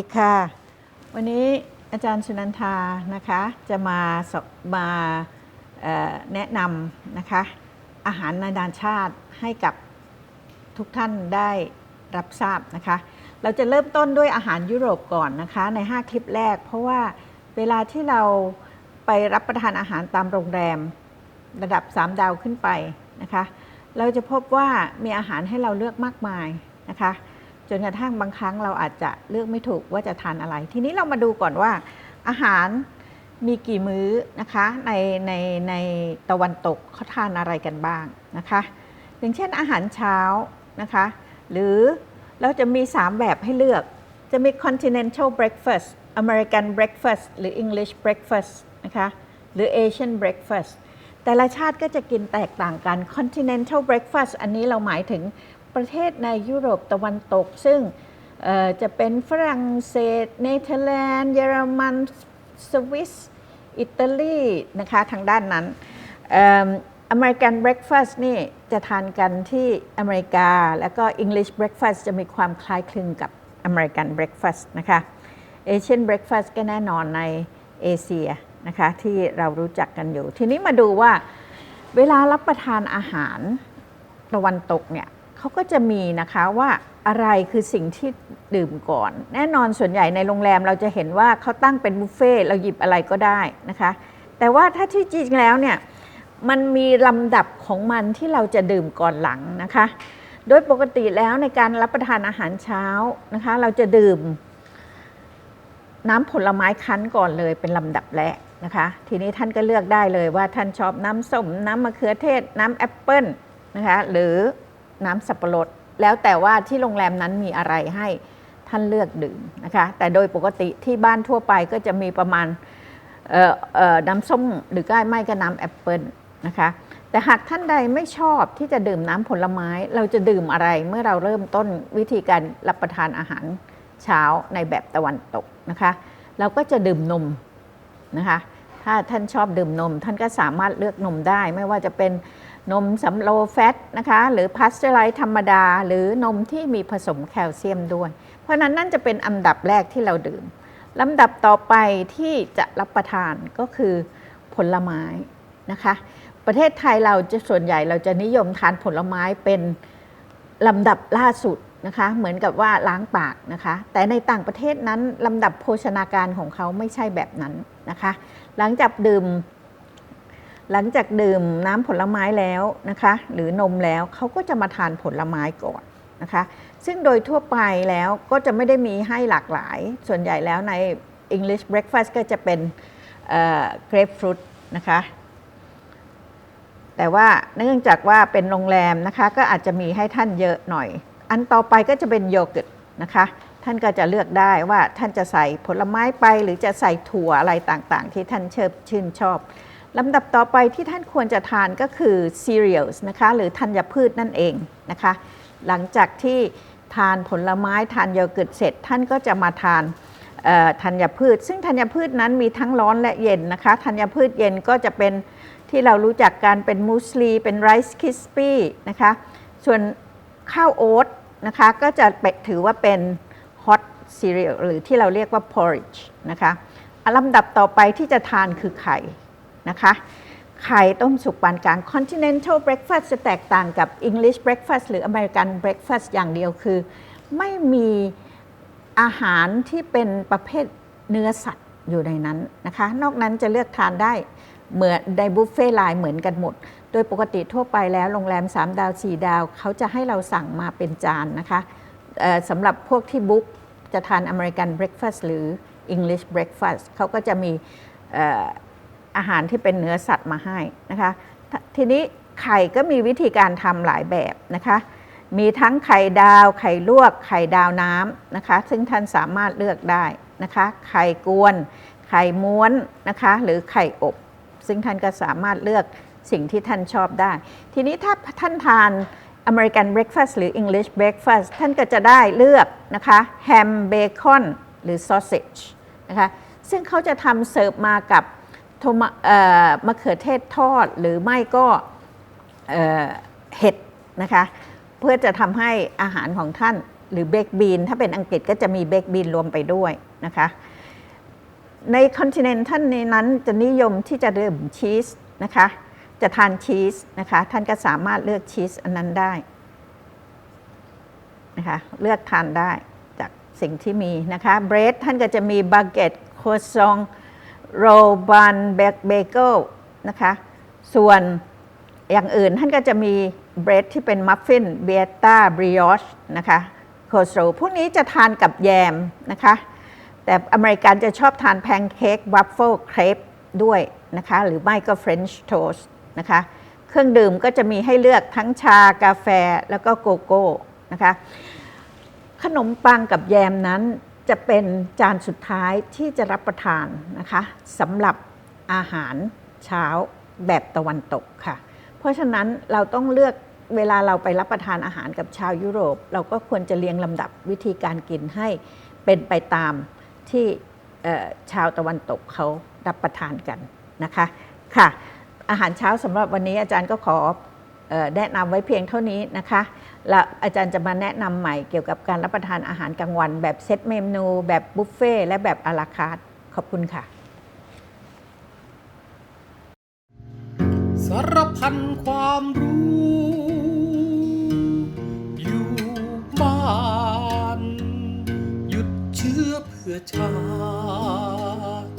ดีค่ะ วันนี้อาจารย์สุนันทานะคะจะมามาแนะนำนะคะอาหารนานาชาติให้กับทุกท่านได้รับทราบนะคะ เราจะเริ่มต้นด้วยอาหารยุโรปก่อนนะคะใน 5 คลิปแรก เพราะว่าเวลาที่เราไปรับประทานอาหารตามโรงแรมระดับ 3 ดาวขึ้นไปนะคะ เราจะพบว่ามีอาหารให้เราเลือกมากมายนะคะ จนกระทั่งบางครั้งเราอาจจะเลือกไม่ถูกว่าจะทานอะไร ทีนี้เรามาดูก่อนว่าอาหารมีกี่มื้อนะคะในในในตะวันตกเขาทานอะไรกันบ้างนะคะอย่างเช่นอาหารเช้านะคะหรือเราจะมี 3 แบบให้เลือกจะมี continental breakfast American breakfast หรือ English breakfast นะคะหรือ Asian breakfast แต่ละชาติก็จะกินแตกต่างกัน continental breakfast อันนี้เราหมายถึง ประเทศในยุโรปตะวันตก ซึ่งจะเป็นฝรั่งเศส เนเธอร์แลนด์ เยอรมันสวิสอิตาลีนะคะทางด้านนั้นอเมริกันเบร a ฟาสต์นี่จะทานกันที่อเมริกา แล้วก็ English breakfast จะมีความคล้ายคลึงกับอเมริกันเบร a ฟาสต์นะคะเอเชียนเบร a ฟาสต์ก็แน่นอนในเอเชียนะคะที่เรารู้จักกันอยู่ ทีนี้มาดูว่าเวลารับประทานอาหารตะวันตกเนี่ย เขาก็จะมีนะคะว่าอะไรคือสิ่งที่ดื่มก่อน แน่นอนส่วนใหญ่ในโรงแรมเราจะเห็นว่าเขาตั้งเป็นบุฟเฟ่เราหยิบอะไรก็ได้นะคะ แต่ว่าถ้าที่จริงแล้วเนี่ยมันมีลำดับของมันที่เราจะดื่มก่อนหลังนะคะ โดยปกติแล้วในการรับประทานอาหารเช้านะคะ เราจะดื่ม น้ำผลไม้คั้นก่อนเลยเป็นลำดับแรกนะคะ ทีนี้ท่านก็เลือกได้เลยว่าท่านชอบน้ำส้มน้ำมะเขือเทศ น้ำแอปเปิ้ลนะคะ หรือ น้ำสับปะรด แล้วแต่ว่าที่โรงแรมนั้นมีอะไรให้ท่านเลือกดื่มนะคะ แต่โดยปกติที่บ้านทั่วไปก็จะมีประมาณน้ำส้มหรือก็ไม่ก็น้ำแอปเปิลนะคะ แต่หากท่านใดไม่ชอบที่จะดื่มน้ำผลไม้ เราจะดื่มอะไรเมื่อเราเริ่มต้นวิธีการรับประทานอาหารเช้าในแบบตะวันตกนะคะ เราก็จะดื่มนมนะคะ ถ้าท่านชอบดื่มนม ท่านก็สามารถเลือกนมได้ไม่ว่าจะเป็น นมสำโลแฟตนะคะ หรือพาสเจอร์ไลท์ธรรมดา หรือนมที่มีผสมแคลเซียมด้วย เพราะนั้นนั่นจะเป็นอันดับแรกที่เราดื่มลำดับต่อไปที่จะรับประทานก็คือผลไม้นะคะ ประเทศไทยเราจะส่วนใหญ่เราจะนิยมทานผลไม้เป็นลำดับล่าสุดนะคะ เหมือนกับว่าล้างปากนะคะ แต่ในต่างประเทศนั้นลำดับโภชนาการของเขาไม่ใช่แบบนั้นนะคะ หลังจากดื่ม หลังจากดื่มน้ำผลไม้แล้วนะคะ หรือนมแล้วเขาก็จะมาทานผลไม้ก่อนนะคะ ซึ่งโดยทั่วไปแล้วก็จะไม่ได้มีให้หลากหลาย ส่วนใหญ่แล้วใน English breakfast ก็จะเป็นเกรปฟรุตนะคะ แต่ว่าเนื่องจากว่าเป็นโรงแรมนะคะ ก็อาจจะมีให้ท่านเยอะหน่อย อันต่อไปก็จะเป็นโยเกิร์ตนะคะ ท่านก็จะเลือกได้ว่าท่านจะใส่ผลไม้ไป หรือจะใส่ถั่วอะไรต่างๆ ที่ท่านเชิบชื่นชอบ ลำดับต่อไปที่ท่านควรจะทานก็คือ cereals นะคะหรือธัญพืชนั่นเองนะคะ หลังจากที่ทานผลไม้ทานโยเกิร์ตเสร็จ ท่านก็จะมาทานธัญพืช ซึ่งธัญพืชนั้นมีทั้งร้อนและเย็นนะคะธัญพืชเย็นก็จะเป็นที่เรารู้จักกันเป็นมูสลีเป็นไรซ์คิสปี้นะคะส่วนข้าวโอ๊ตนะคะก็จะปถือว่าเป็นฮอตซีเรียลหรือที่เราเรียกว่า porridge นะคะอะลำดับต่อไปที่จะทานคือไข่ นะคะไข่ต้มสุกปานกลาง continental breakfast จะแตกต่างกับ English breakfast หรือ American breakfast อย่างเดียวคือ ไม่มีอาหารที่เป็นประเภทเนื้อสัตว์อยู่ในนั้นนะคะ นอกนั้นจะเลือกทานได้เหมือนในบุฟเฟ่ไลน์เหมือนกันหมด โดยปกติทั่วไปแล้วโรงแรม 3 ดาว 4 ดาว เขาจะให้เราสั่งมาเป็นจานนะคะสำหรับพวกที่บุ๊กจะทาน American breakfast หรือ English breakfast เขาก็จะมี อาหารที่เป็นเนื้อสัตว์มาให้นะคะ ทีนี้ไข่ก็มีวิธีการทำหลายแบบนะคะ มีทั้งไข่ดาวไข่ลวกไข่ดาวน้ำนะคะ ซึ่งท่านสามารถเลือกได้นะคะ ไข่กวน ไข่ม้วนนะคะ หรือไข่อบ ซึ่งท่านก็สามารถเลือกสิ่งที่ท่านชอบได้ ทีนี้ถ้าท่านทาน American breakfast หรือ English breakfast ท่านก็จะได้เลือกนะคะแฮมเบคอนหรือ sausage นะคะซึ่งเขาจะทำเสิร์ฟมากับ มะเอ่อมะเขือเทศทอดหรือไม่ก็เห็ดนะคะ เพื่อจะทำให้อาหารของท่านหรือเบคบีนถ้าเป็นอังกฤษก็จะมีเบคบีนรวมไปด้วยนะคะ ในคอนติเนนต์ท่านในนั้นจะนิยมที่จะดื่มชีสนะคะ จะทานชีสนะคะ ท่านก็สามารถเลือกชีสอันนั้นได้นะคะเลือกทานได้จากสิ่งที่มีนะคะเบรดท่านก็จะมีบาเกตโคซอง โรบันเบเกิลนะคะ ส่วนอย่างอื่นท่านก็จะมีเบรดที่เป็นมัฟฟินเบต้าบริออชนะคะโคโซพวกนี้จะทานกับแยมนะคะ แต่อเมริกันจะชอบทานแพนเค้กวัฟเฟิลเครปด้วยนะคะ หรือไม่ก็เฟรนช์โทส์นะคะ เครื่องดื่มก็จะมีให้เลือกทั้งชากาแฟแล้วก็โกโก้นะคะ ขนมปังกับแยมนั้น จะเป็นจานสุดท้ายที่จะรับประทานนะคะสำหรับอาหารเช้าแบบตะวันตกค่ะ เพราะฉะนั้นเราต้องเลือกเวลาเราไปรับประทานอาหารกับชาวยุโรป เราก็ควรจะเรียงลำดับวิธีการกินให้เป็นไปตามที่ชาวตะวันตกเขารับประทานกันนะคะค่ะ อาหารเช้าสำหรับวันนี้อาจารย์ก็ขอออแนะนำไว้เพียงเท่านี้นะคะ แล้วอาจารย์จะมาแนะนำใหม่เกี่ยวกับการรับประทานอาหารกลางวัน แบบเซตเมนูแบบบุฟเฟ่ต์และแบบอาราคาร์ทขอบคุณค่ะ สารพันความรู้ อยู่บ้าน หยุดเชื้อเพื่อชาติ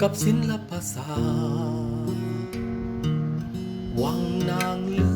กับศิลปศาสตร์วังนางเลือ